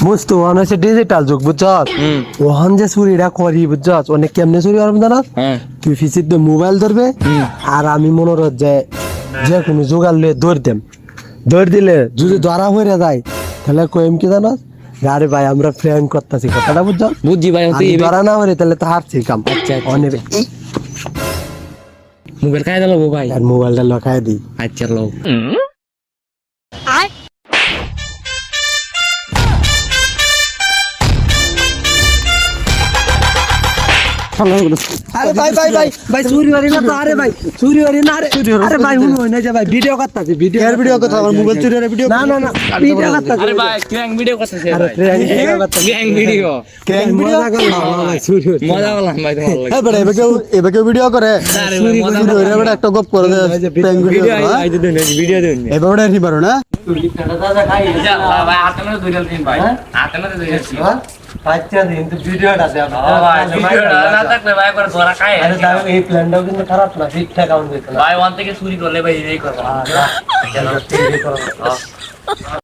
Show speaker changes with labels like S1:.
S1: বুঝতো ওখান হচ্ছে ডিজিটাল যুগ বুঝছ
S2: হুম।
S1: ওখান যে চুরিটা করি বুঝছ অনেক কেমনে চুরি করব জানা?
S2: হ্যাঁ।
S1: তুই ফিসির দিয়ে মোবাইল ধরবে আর আমি মনে কর যে যে কোনো জোগাড় লিয়ে দৌড় দেম। দৌড় দিলে যদি ধরা হয়ে যায় তাহলে কইম কি জানো? আরে ভাই আমরা ফ্রেন্ড করতেছি কথাটা বুঝছ
S2: বুঝছি ভাই
S1: আমি ধরা না হলে তাহলে তো হারছি কাম।
S2: আচ্ছা,
S1: অনেক
S2: মোবাইল খাই দিল ভাই।
S1: আর মোবাইলটা লখাই দিই।
S2: আচ্ছা লো
S1: আরে ভাই ভাই ভাই ভাই চুরি বাড়ি না তো আরে ভাই চুরি বাড়ি না আরে আরে ভাই হুন হই না। যে ভাই ভিডিও করতেছি ভিডিও
S3: এর ভিডিও কথা আমার মোবাইল চুরি ভিডিও
S1: না না না ভিডিও করতেছি।
S2: আরে ভাই ক্র্যাঙ্ক ভিডিও করতেছে
S1: আরে
S2: ভাই।
S1: ভিডিও করতেছি।
S2: ক্র্যাঙ্ক ভিডিও
S3: ক্র্যাঙ্ক ভিডিও
S1: ভাই চুরি হচ্ছে।
S2: মজা করলাম ভাই তোমার লাগে
S3: হ্যাঁ বেটা এবার কেউ এবার কেউ ভিডিও করে।
S2: আরে ভাই মজা
S3: চুরি হয়ে বেটা একটা গপ করে দে ভিডিও
S2: ভিডিও দিন
S3: এবার পারো না?
S1: এই প্ল্যানটাও কিন্তু খারাপ না ঠিকঠাক
S2: ভাই ওয়ান থেকে চুরি করলে ভাই এই করব